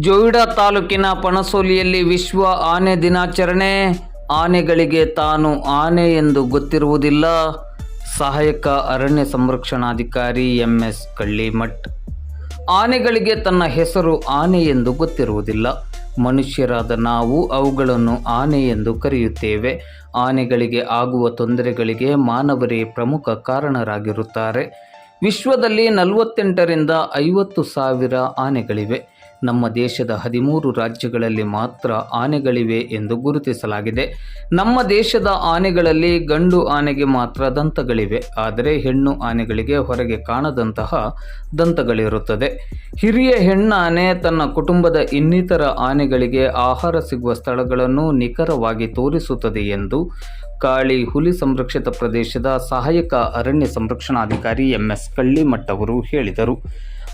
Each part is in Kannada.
ಜೋಯಿಡಾ ತಾಲೂಕಿನ ಪಣಸೋಲಿಯಲ್ಲಿ ವಿಶ್ವ ಆನೆ ದಿನಾಚರಣೆ. ಆನೆಗಳಿಗೆ ತಾನು ಆನೆ ಎಂದು ಗೊತ್ತಿರುವುದಿಲ್ಲ. ಸಹಾಯಕ ಅರಣ್ಯ ಸಂರಕ್ಷಣಾಧಿಕಾರಿ ಎಂ ಎಸ್ ಕಳ್ಳಿಮಠ್. ಆನೆಗಳಿಗೆ ತನ್ನ ಹೆಸರು ಆನೆ ಎಂದು ಗೊತ್ತಿರುವುದಿಲ್ಲ. ಮನುಷ್ಯರಾದ ನಾವು ಅವುಗಳನ್ನು ಆನೆ ಎಂದು ಕರೆಯುತ್ತೇವೆ. ಆನೆಗಳಿಗೆ ಆಗುವ ತೊಂದರೆಗಳಿಗೆ ಮಾನವರೇ ಪ್ರಮುಖ ಕಾರಣರಾಗಿರುತ್ತಾರೆ. ವಿಶ್ವದಲ್ಲಿ ನಲವತ್ತೆಂಟರಿಂದ ಐವತ್ತು ಸಾವಿರ ಆನೆಗಳಿವೆ. ನಮ್ಮ ದೇಶದ ಹದಿಮೂರು ರಾಜ್ಯಗಳಲ್ಲಿ ಮಾತ್ರ ಆನೆಗಳಿವೆ ಎಂದು ಗುರುತಿಸಲಾಗಿದೆ. ನಮ್ಮ ದೇಶದ ಆನೆಗಳಲ್ಲಿ ಗಂಡು ಆನೆಗೆ ಮಾತ್ರ ದಂತಗಳಿವೆ. ಆದರೆ ಹೆಣ್ಣು ಆನೆಗಳಿಗೆ ಹೊರಗೆ ಕಾಣದಂತಹ ದಂತಗಳಿರುತ್ತದೆ. ಹಿರಿಯ ಹೆಣ್ಣಾನೆ ತನ್ನ ಕುಟುಂಬದ ಇನ್ನಿತರ ಆನೆಗಳಿಗೆ ಆಹಾರ ಸಿಗುವ ಸ್ಥಳಗಳನ್ನು ನಿಖರವಾಗಿ ತೋರಿಸುತ್ತದೆ ಎಂದು ಕಾಳಿ ಹುಲಿ ಸಂರಕ್ಷಿತ ಪ್ರದೇಶದ ಸಹಾಯಕ ಅರಣ್ಯ ಸಂರಕ್ಷಣಾಧಿಕಾರಿ ಎಂಎಸ್ ಕಳ್ಳಿಮಠ್ ಅವರು ಹೇಳಿದರು.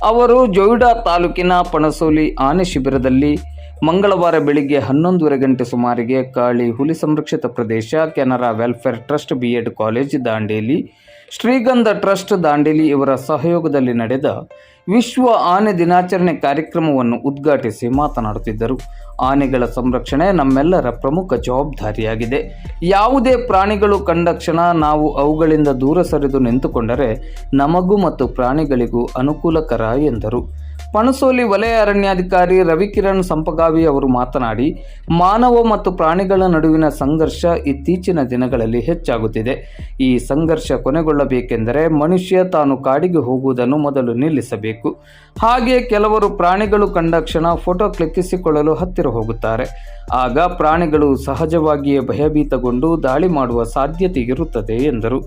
ಅವರು ಜೋಯಿಡಾ ತಾಲೂಕಿನ ಪಣಸೋಲಿ ಆನೆ ಶಿಬಿರದಲ್ಲಿ ಮಂಗಳವಾರ ಬೆಳಿಗ್ಗೆ ಹನ್ನೊಂದುವರೆ ಗಂಟೆ ಸುಮಾರಿಗೆ ಕಾಳಿ ಹುಲಿ ಸಂರಕ್ಷಿತ ಪ್ರದೇಶ, Canara welfare trust BEd college Dandeli, Shrigandha trust Dandeli ಇವರ ಸಹಯೋಗದಲ್ಲಿ ನಡೆದ ವಿಶ್ವ ಆನೆ ದಿನಾಚರಣೆ ಕಾರ್ಯಕ್ರಮವನ್ನು ಉದ್ಘಾಟಿಸಿ ಮಾತನಾಡುತ್ತಿದ್ದರು. ಆನೆಗಳ ಸಂರಕ್ಷಣೆ ನಮ್ಮೆಲ್ಲರ ಪ್ರಮುಖ ಜವಾಬ್ದಾರಿಯಾಗಿದೆ. ಯಾವುದೇ ಪ್ರಾಣಿಗಳು ಕಂಡಕ್ಷಣ ನಾವು ಅವುಗಳಿಂದ ದೂರ ಸರಿದು ನಿಂತುಕೊಂಡರೆ ನಮಗೂ ಮತ್ತು ಪ್ರಾಣಿಗಳಿಗೂ ಅನುಕೂಲಕರ ಎಂದರು. ಪಣಸೋಲಿ ವಲಯ ಅರಣ್ಯಾಧಿಕಾರಿ ರವಿಕಿರಣ್ ಸಂಪಗಾವಿ ಅವರು ಮಾತನಾಡಿ, ಮಾನವ ಮತ್ತು ಪ್ರಾಣಿಗಳ ನಡುವಿನ ಸಂಘರ್ಷ ಇತ್ತೀಚಿನ ದಿನಗಳಲ್ಲಿ ಹೆಚ್ಚಾಗುತ್ತಿದೆ. ಈ ಸಂಘರ್ಷ ಕೊನೆಗೊಳ್ಳಬೇಕೆಂದರೆ ಮನುಷ್ಯ ತಾನು ಕಾಡಿಗೆ ಹೋಗುವುದನ್ನು ಮೊದಲು ನಿಲ್ಲಿಸಬೇಕು. ಹಾಗೆ ಕೆಲವರು ಪ್ರಾಣಿಗಳು ಕಂಡ ಕ್ಷಣ ಫೋಟೋ ಕ್ಲಿಕ್ಕಿಸಿಕೊಳ್ಳಲು ಹತ್ತಿರ ಹೋಗುತ್ತಾರೆ. ಆಗ ಪ್ರಾಣಿಗಳು ಸಹಜವಾಗಿಯೇ ಭಯಭೀತಗೊಂಡು ದಾಳಿ ಮಾಡುವ ಸಾಧ್ಯತೆ ಇರುತ್ತದೆ ಎಂದರು.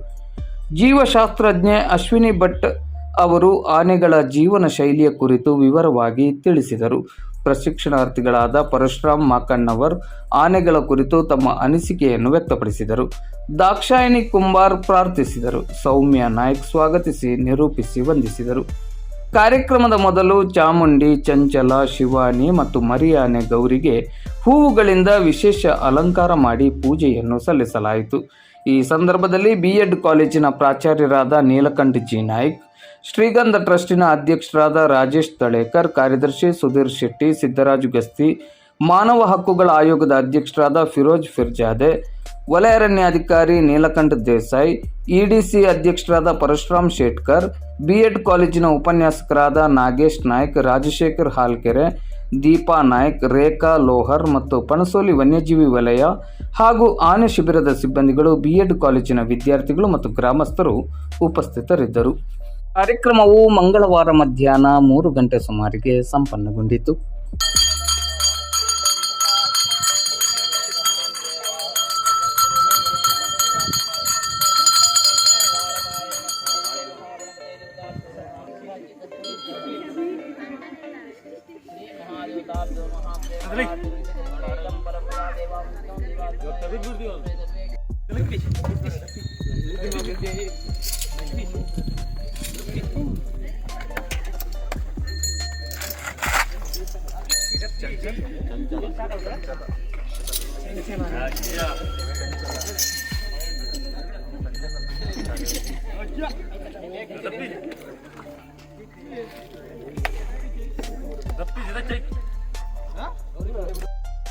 ಜೀವಶಾಸ್ತ್ರಜ್ಞೆ ಅಶ್ವಿನಿ ಭಟ್ ಅವರು ಆನೆಗಳ ಜೀವನ ಶೈಲಿಯ ಕುರಿತು ವಿವರವಾಗಿ ತಿಳಿಸಿದರು. ಪ್ರಶಿಕ್ಷಣಾರ್ಥಿಗಳಾದ ಪರಶುರಾಮ್ ಮಾಕಣ್ಣವರ್ ಆನೆಗಳ ಕುರಿತು ತಮ್ಮ ಅನಿಸಿಕೆಯನ್ನು ವ್ಯಕ್ತಪಡಿಸಿದರು. ದಾಕ್ಷಾಯಿಣಿ ಕುಂಬಾರ್ ಪ್ರಾರ್ಥಿಸಿದರು. ಸೌಮ್ಯ ನಾಯ್ಕ್ ಸ್ವಾಗತಿಸಿ, ನಿರೂಪಿಸಿ, ವಂದಿಸಿದರು. ಕಾರ್ಯಕ್ರಮದ ಮೊದಲು ಚಾಮುಂಡಿ, ಚಂಚಲ, ಶಿವಾನಿ ಮತ್ತು ಮರಿಯಾನೆ ಗೌರಿಗೆ ಹೂವುಗಳಿಂದ ವಿಶೇಷ ಅಲಂಕಾರ ಮಾಡಿ ಪೂಜೆಯನ್ನು ಸಲ್ಲಿಸಲಾಯಿತು. ಈ ಸಂದರ್ಭದಲ್ಲಿ ಬಿಎಡ್ ಕಾಲೇಜಿನ ಪ್ರಾಚಾರ್ಯರಾದ ನೀಲಕಂಠ ಜಿ ನಾಯ್ಕ್ ಶ್ರೀಗಂಧ ಟ್ರಸ್ಟಿನ ಅಧ್ಯಕ್ಷರಾದ ರಾಜೇಶ್ ತಳೇಕರ್, ಕಾರ್ಯದರ್ಶಿ ಸುಧೀರ್ ಶೆಟ್ಟಿ, ಸಿದ್ದರಾಜು ಗಸ್ತಿ, ಮಾನವ ಹಕ್ಕುಗಳ ಆಯೋಗದ ಅಧ್ಯಕ್ಷರಾದ ಫಿರೋಜ್ ಫಿರ್ಜಾದೆ, ವಲಯ ಅರಣ್ಯಾಧಿಕಾರಿ ನೀಲಕಂಠ ದೇಸಾಯಿ, ಇಡಿಸಿ ಅಧ್ಯಕ್ಷರಾದ ಪರಶುರಾಮ್ ಶೇಟ್ಕರ್, ಬಿಎಡ್ ಕಾಲೇಜಿನ ಉಪನ್ಯಾಸಕರಾದ ನಾಗೇಶ್ ನಾಯ್ಕ್, ರಾಜಶೇಖರ್ ಹಾಲ್ಕೆರೆ, ದೀಪಾ ನಾಯ್ಕ್, ರೇಖಾ ಲೋಹರ್ ಮತ್ತು ಪಣಸೋಲಿ ವನ್ಯಜೀವಿ ವಲಯ ಹಾಗೂ ಆನೆ ಶಿಬಿರದ ಸಿಬ್ಬಂದಿಗಳು ಬಿಎಡ್ ಕಾಲೇಜಿನ ವಿದ್ಯಾರ್ಥಿಗಳು ಮತ್ತು ಗ್ರಾಮಸ್ಥರು ಉಪಸ್ಥಿತರಿದ್ದರು. ಕಾರ್ಯಕ್ರಮವು ಮಂಗಳವಾರ ಮಧ್ಯಾಹ್ನ ಮೂರು ಗಂಟೆ ಸುಮಾರಿಗೆ ಸಂಪನ್ನಗೊಂಡಿತು.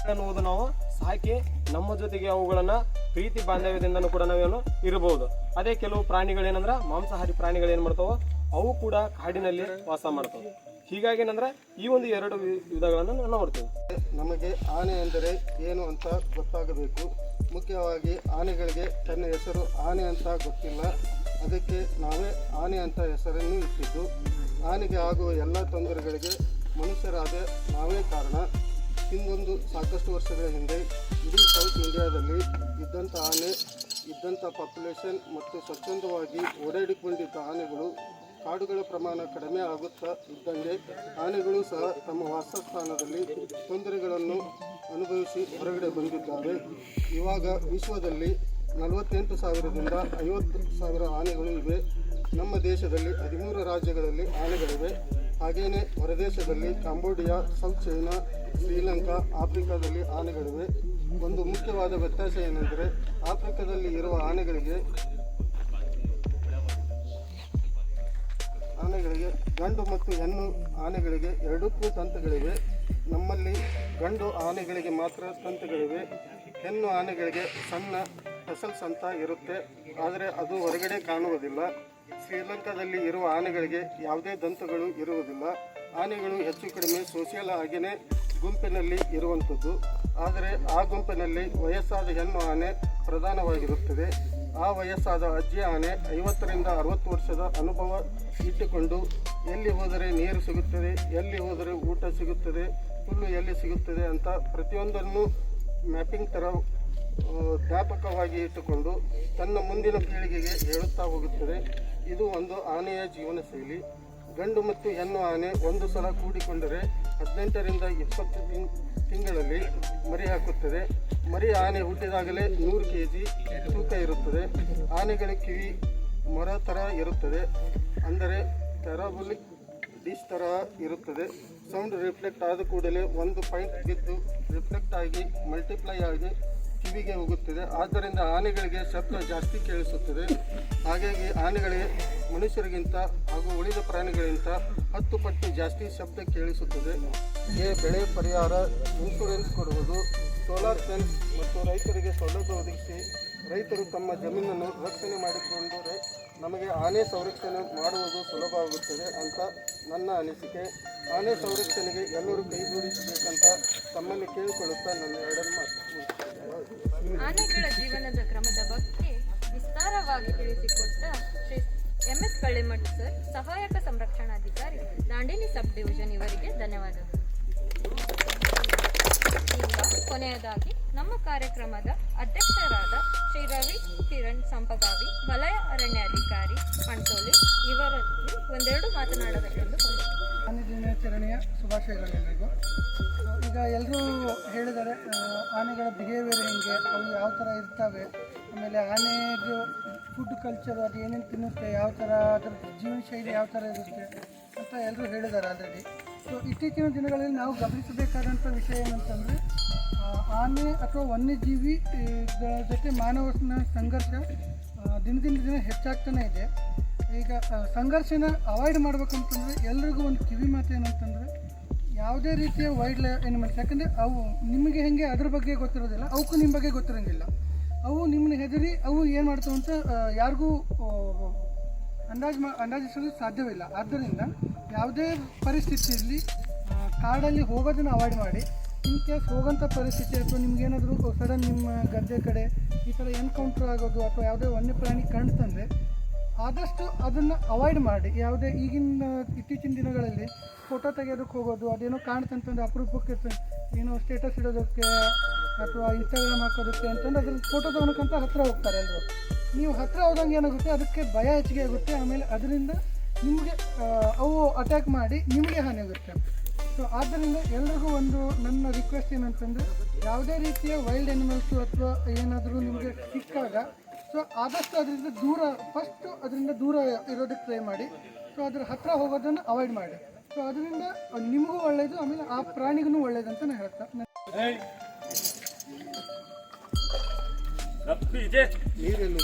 ಅನ್ನುವುದು ನಾವು ಸಾಕಿ ನಮ್ಮ ಜೊತೆಗೆ ಅವುಗಳನ್ನ ಪ್ರೀತಿ ಬಾಂಧವ್ಯದಿಂದನೂ ಕೂಡ ನಾವೇನು ಇರಬಹುದು ಅದೇ ಕೆಲವು ಪ್ರಾಣಿಗಳೇನಂದ್ರ ಮಾಂಸಾಹಾರಿ ಪ್ರಾಣಿಗಳು ಏನ್ ಮಾಡ್ತಾವ ಅವು ಕೂಡ ಕಾಡಿನಲ್ಲಿ ವಾಸ ಮಾಡ್ತವೆ. ಹೀಗಾಗಿ ಏನಂದ್ರೆ ಈ ಒಂದು ಎರಡು ವಿಧಗಳನ್ನು ನಾವು ನೋಡ್ತೇವೆ. ನಮಗೆ ಆನೆ ಅಂದರೆ ಏನು ಅಂತ ಗೊತ್ತಾಗಬೇಕು. ಮುಖ್ಯವಾಗಿ ಆನೆಗಳಿಗೆ ತನ್ನ ಹೆಸರು ಆನೆ ಅಂತ ಗೊತ್ತಿಲ್ಲ. ಅದಕ್ಕೆ ನಾವೇ ಆನೆ ಅಂತ ಹೆಸರನ್ನು ಇಟ್ಟಿದ್ದು. ಆನೆಗೆ ಆಗುವ ಎಲ್ಲ ತೊಂದರೆಗಳಿಗೆ ಮನುಷ್ಯರಾದ ನಾವೇ ಕಾರಣ. ಹಿಂದೊಂದು ಸಾಕಷ್ಟು ವರ್ಷಗಳ ಹಿಂದೆ ಇಡೀ ಸೌತ್ ಇಂಡಿಯಾದಲ್ಲಿ ಇದ್ದಂಥ ಆನೆ, ಇದ್ದಂಥ ಪಾಪ್ಯುಲೇಷನ್ ಮತ್ತು ಸ್ವಚ್ಛಂದವಾಗಿ ಓಡಾಡಿಕೊಂಡಿದ್ದ ಆನೆಗಳು ಕಾಡುಗಳ ಪ್ರಮಾಣ ಕಡಿಮೆ ಆಗುತ್ತಾ ಇದ್ದಂಗೆ ಆನೆಗಳು ಸಹ ತಮ್ಮ ವಾಸಸ್ಥಾನದಲ್ಲಿ ತೊಂದರೆಗಳನ್ನು ಅನುಭವಿಸಿ ಹೊರಗಡೆ ಬಂದಿದ್ದಾರೆ. ಇವಾಗ ವಿಶ್ವದಲ್ಲಿ ನಲವತ್ತೆಂಟು ಸಾವಿರದಿಂದ ಐವತ್ತು ಸಾವಿರ ಆನೆಗಳು ಇವೆ. ನಮ್ಮ ದೇಶದಲ್ಲಿ ಹದಿಮೂರು ರಾಜ್ಯಗಳಲ್ಲಿ ಆನೆಗಳಿವೆ. ಹಾಗೆಯೇ ಹೊರದೇಶದಲ್ಲಿ ಕಾಂಬೋಡಿಯಾ, ಸೌತ್ ಚೈನಾ, ಶ್ರೀಲಂಕಾ, ಆಫ್ರಿಕಾದಲ್ಲಿ ಆನೆಗಳಿವೆ. ಒಂದು ಮುಖ್ಯವಾದ ವ್ಯತ್ಯಾಸ ಏನೆಂದರೆ ಆಫ್ರಿಕಾದಲ್ಲಿ ಇರುವ ಆನೆಗಳಿಗೆ ಆನೆಗಳಿಗೆ, ಗಂಡು ಮತ್ತು ಹೆಣ್ಣು ಆನೆಗಳಿಗೆ ಎರಡಕ್ಕೂ ತಂತುಗಳಿವೆ. ನಮ್ಮಲ್ಲಿ ಗಂಡು ಆನೆಗಳಿಗೆ ಮಾತ್ರ ಸಂತಗಳಿವೆ ಹೆಣ್ಣು ಆನೆಗಳಿಗೆ ಸಣ್ಣ ಫಸಲ್ಸ್ ಅಂತ ಇರುತ್ತೆ. ಆದರೆ ಅದು ಹೊರಗಡೆ ಕಾಣುವುದಿಲ್ಲ. ಶ್ರೀಲಂಕಾದಲ್ಲಿ ಇರುವ ಆನೆಗಳಿಗೆ ಯಾವುದೇ ದಂತಗಳು ಇರುವುದಿಲ್ಲ. ಆನೆಗಳು ಹೆಚ್ಚು ಕಡಿಮೆ ಸೋಷಿಯಲ್ ಆಗಿಯೇ ಗುಂಪಿನಲ್ಲಿ ಇರುವಂಥದ್ದು. ಆದರೆ ಆ ಗುಂಪಿನಲ್ಲಿ ವಯಸ್ಸಾದ ಹೆಣ್ಣು ಆನೆ ಪ್ರಧಾನವಾಗಿರುತ್ತದೆ. ಆ ವಯಸ್ಸಾದ ಅಜ್ಜಿ ಆನೆ ಐವತ್ತರಿಂದ ಅರವತ್ತು ವರ್ಷದ ಅನುಭವ ಇಟ್ಟುಕೊಂಡು ಎಲ್ಲಿ ಹೋದರೆ ನೀರು ಸಿಗುತ್ತದೆ, ಎಲ್ಲಿ ಹೋದರೆ ಊಟ ಸಿಗುತ್ತದೆ, ಹುಲ್ಲು ಎಲ್ಲಿ ಸಿಗುತ್ತದೆ ಅಂತ ಪ್ರತಿಯೊಂದನ್ನು ಮ್ಯಾಪಿಂಗ್ ಥರ ವ್ಯಾಪಕವಾಗಿ ಇಟ್ಟುಕೊಂಡು ತನ್ನ ಮುಂದಿನ ಪೀಳಿಗೆಗೆ ಹೇಳುತ್ತಾ ಹೋಗುತ್ತದೆ. ಇದು ಒಂದು ಆನೆಯ ಜೀವನ ಶೈಲಿ ಗಂಡು ಮತ್ತು ಹೆಣ್ಣು ಆನೆ ಒಂದು ಸಲ ಕೂಡಿಕೊಂಡರೆ ಹದಿನೆಂಟರಿಂದ ಇಪ್ಪತ್ತು ತಿಂಗ್ ತಿಂಗಳಲ್ಲಿ ಮರಿ ಹಾಕುತ್ತದೆ. ಮರಿ ಆನೆ ಹುಟ್ಟಿದಾಗಲೇ ನೂರು ಕೆ ಜಿ ತೂಕ ಇರುತ್ತದೆ. ಆನೆಗಳ ಕಿವಿ ಮರ ಥರ ಇರುತ್ತದೆ. ಅಂದರೆ ಪ್ಯಾರಾಬೊಲಿಕ್ ಡಿಶ್ ಥರ ಇರುತ್ತದೆ. ಸೌಂಡ್ ರಿಫ್ಲೆಕ್ಟ್ ಆದ ಕೂಡಲೇ ಒಂದು ಪಾಯಿಂಟ್ ಬಿದ್ದು ರಿಫ್ಲೆಕ್ಟ್ ಆಗಿ ಮಲ್ಟಿಪ್ಲೈ ಆಗಿ ಕಿವಿಗೆ ಹೋಗುತ್ತದೆ. ಆದ್ದರಿಂದ ಆನೆಗಳಿಗೆ ಶಬ್ದ ಜಾಸ್ತಿ ಕೇಳಿಸುತ್ತದೆ. ಹಾಗಾಗಿ ಆನೆಗಳಿಗೆ ಮನುಷ್ಯರಿಗಿಂತ ಹಾಗೂ ಉಳಿದ ಪ್ರಾಣಿಗಳಿಗಿಂತ ಹತ್ತು ಪಟ್ಟು ಜಾಸ್ತಿ ಶಬ್ದ ಕೇಳಿಸುತ್ತದೆ. ಈ ಬೆಳೆ ಪರಿಹಾರ ಇನ್ಶೂರೆನ್ಸ್ ಕೊಡುವುದು ಸೋಲಾರ್ ಸೆಲ್ಸ್ ಮತ್ತು ರೈತರಿಗೆ ಸೌಲಭ್ಯ ಒದಗಿಸಿ ರೈತರು ತಮ್ಮ ಜಮೀನನ್ನು ರಕ್ಷಣೆ ಮಾಡಿಕೊಂಡರೆ ನಮಗೆ ಆನೆ ಸಂರಕ್ಷಣೆ ಮಾಡುವುದು ಸುಲಭವಾಗುತ್ತದೆ ಅಂತ ನನ್ನ ಅನಿಸಿಕೆ. ಆನೆ ಸಂರಕ್ಷಣೆಗೆ ಎಲ್ಲರೂ ಕೈಗೂಡಿಸಬೇಕಂತ ತಮ್ಮಲ್ಲಿ ಕೇಳಿಕೊಳ್ಳುತ್ತಾ ನನ್ನ ಎರಡನ್ನು ಮಾತು. ಆನೆಗಳ ಜೀವನದ ಕ್ರಮದ ಬಗ್ಗೆ ವಿಸ್ತಾರವಾಗಿ ತಿಳಿಸಿಕೊಟ್ಟ Shri M S Kallimath sir, ಸಹಾಯಕ ಸಂರಕ್ಷಣಾಧಿಕಾರಿ ದಾಂಡೇಲಿ ಸಬ್ ಡಿವಿಷನ್ ಇವರಿಗೆ ಧನ್ಯವಾದಗಳು. ಕೊನೆಯದಾಗಿ ನಮ್ಮ ಕಾರ್ಯಕ್ರಮದ ಅಧ್ಯಕ್ಷರಾದ ಶ್ರೀ ರವಿ ಕಿರಣ್ ಸಂಪಗಾವಿ, ವಲಯ ಅರಣ್ಯಾಧಿಕಾರಿ ಪಂಟೋಲಿ ಇವರಲ್ಲಿ ಒಂದೆರಡು ಮಾತನಾಡಬೇಕೆಂದು ಆನೆ ದಿನಾಚರಣೆಯ ಶುಭಾಶಯಗಳು ಎಲ್ರಿಗೂ ಈಗ ಎಲ್ಲರೂ ಹೇಳಿದರೆ ಆನೆಗಳ ಬಿಹೇವಿಯರ್ ಹೆಂಗೆ, ಅವು ಯಾವ ಥರ ಇರ್ತವೆ, ಆಮೇಲೆ ಆನೆದು ಫುಡ್ ಕಲ್ಚರು ಅದು ಏನೇನು ತಿನ್ನುತ್ತೆ, ಯಾವ ಥರ ಅದರ ಜೀವನ ಶೈಲಿ ಯಾವ ಥರ ಇರುತ್ತೆ ಅಂತ ಎಲ್ಲರೂ ಹೇಳಿದ್ದಾರೆ ಆಲ್ರೆಡಿ ಸೊ ಇತ್ತೀಚಿನ ದಿನಗಳಲ್ಲಿ ನಾವು ಗಮನಿಸಬೇಕಾದಂಥ ವಿಷಯ ಏನಂತಂದರೆ ಆನೆ ಅಥವಾ ವನ್ಯಜೀವಿ ಜೊತೆ ಮಾನವನ ಸಂಘರ್ಷ ದಿನದಿಂದ ದಿನ ಹೆಚ್ಚಾಗ್ತಾನೆ ಇದೆ. ಈಗ ಸಂಘರ್ಷನ ಅವಾಯ್ಡ್ ಮಾಡ್ಬೇಕಂತಂದ್ರೆ ಎಲ್ರಿಗೂ ಒಂದು ಕಿವಿ ಮಾತು ಏನಂತಂದರೆ, ಯಾವುದೇ ರೀತಿಯ ವೈಲ್ಡ್ ಲೈಫ್ ಎನಿಮಲ್ಸ್ ಯಾಕಂದರೆ ಅವು ನಿಮಗೆ ಹೇಗೆ ಅದ್ರ ಬಗ್ಗೆ ಗೊತ್ತಿರೋದಿಲ್ಲ, ಅವಕ್ಕೂ ನಿಮ್ಮ ಬಗ್ಗೆ ಗೊತ್ತಿರೋಂಗಿಲ್ಲ. ಅವು ನಿಮ್ಮನ್ನ ಹೆದರಿ ಅವು ಏನು ಮಾಡ್ತಾವಂತ ಯಾರಿಗೂ ಅಂದಾಜು ಮಾ, ಅಂದಾಜಿಸಲು ಸಾಧ್ಯವಿಲ್ಲ. ಆದ್ದರಿಂದ ಯಾವುದೇ ಪರಿಸ್ಥಿತಿಯಲ್ಲಿ ಕಾಡಲ್ಲಿ ಹೋಗೋದನ್ನು ಅವಾಯ್ಡ್ ಮಾಡಿ. ಇನ್ ಕೇಸ್ ಹೋಗೋಂಥ ಪರಿಸ್ಥಿತಿ ಅಥವಾ ನಿಮ್ಗೇನಾದರೂ ಸಡನ್ ನಿಮ್ಮ ಗದ್ದೆ ಕಡೆ ಈ ಥರ ಎನ್ಕೌಂಟ್ರ್ ಆಗೋದು ಅಥವಾ ಯಾವುದೇ ವನ್ಯಪ್ರಾಣಿ ಕಾಣ್ತಂದರೆ ಆದಷ್ಟು ಅದನ್ನು ಅವಾಯ್ಡ್ ಮಾಡಿ. ಯಾವುದೇ ಈಗಿನ ಇತ್ತೀಚಿನ ದಿನಗಳಲ್ಲಿ ಫೋಟೋ ತೆಗೆಯೋದಕ್ಕೆ ಹೋಗೋದು, ಅದೇನೋ ಕಾಣ್ತಂತಂದ್ರೆ ಅಪರೂಪಕ್ಕೆ ಏನೋ ಸ್ಟೇಟಸ್ ಇಡೋದಕ್ಕೆ ಅಥವಾ ಇನ್ಸ್ಟಾಗ್ರಾಮ್ ಹಾಕೋದಕ್ಕೆ ಅಂತಂದ್ರೆ ಅದ್ರ ಫೋಟೋ ತೊಗೊಳಕ್ಕಂತ ಹತ್ತಿರ ಹೋಗ್ತಾರೆ ಎಲ್ಲರೂ ನೀವು ಹತ್ತಿರ ಹೋದಂಗೆ ಏನಾಗುತ್ತೆ? ಅದಕ್ಕೆ ಭಯ ಹೆಚ್ಚಿಗೆ ಆಗುತ್ತೆ. ಆಮೇಲೆ ಅದರಿಂದ ನಿಮಗೆ ಅವು ಅಟ್ಯಾಕ್ ಮಾಡಿ ನಿಮಗೆ ಹಾನಿ ಆಗುತ್ತೆ. ಸೊ ಆದ್ದರಿಂದ ಎಲ್ರಿಗೂ ಒಂದು ನನ್ನ ರಿಕ್ವೆಸ್ಟ್ ಏನಂತಂದರೆ ಯಾವುದೇ ರೀತಿಯ ವೈಲ್ಡ್ ಎನಿಮಲ್ಸು ಅಥವಾ ಏನಾದರೂ ನಿಮಗೆ ಸಿಕ್ಕಾಗ ಸೊ ಆದಷ್ಟು ಅದರಿಂದ ದೂರ ಫಸ್ಟು ಅದರಿಂದ ದೂರ ಇರೋದಕ್ಕೆ ಟ್ರೈ ಮಾಡಿ. ಸೊ ಅದ್ರ ಹತ್ತಿರ ಹೋಗೋದನ್ನು ಅವಾಯ್ಡ್ ಮಾಡಿ. ಸೊ ಅದರಿಂದ ನಿಮಗೂ ಒಳ್ಳೆಯದು ಆಮೇಲೆ ಆ ಪ್ರಾಣಿಗೂ ಒಳ್ಳೆಯದು ಅಂತ ನಾನು ಹೇಳ್ತಾ ನೀರೆಲ್ಲ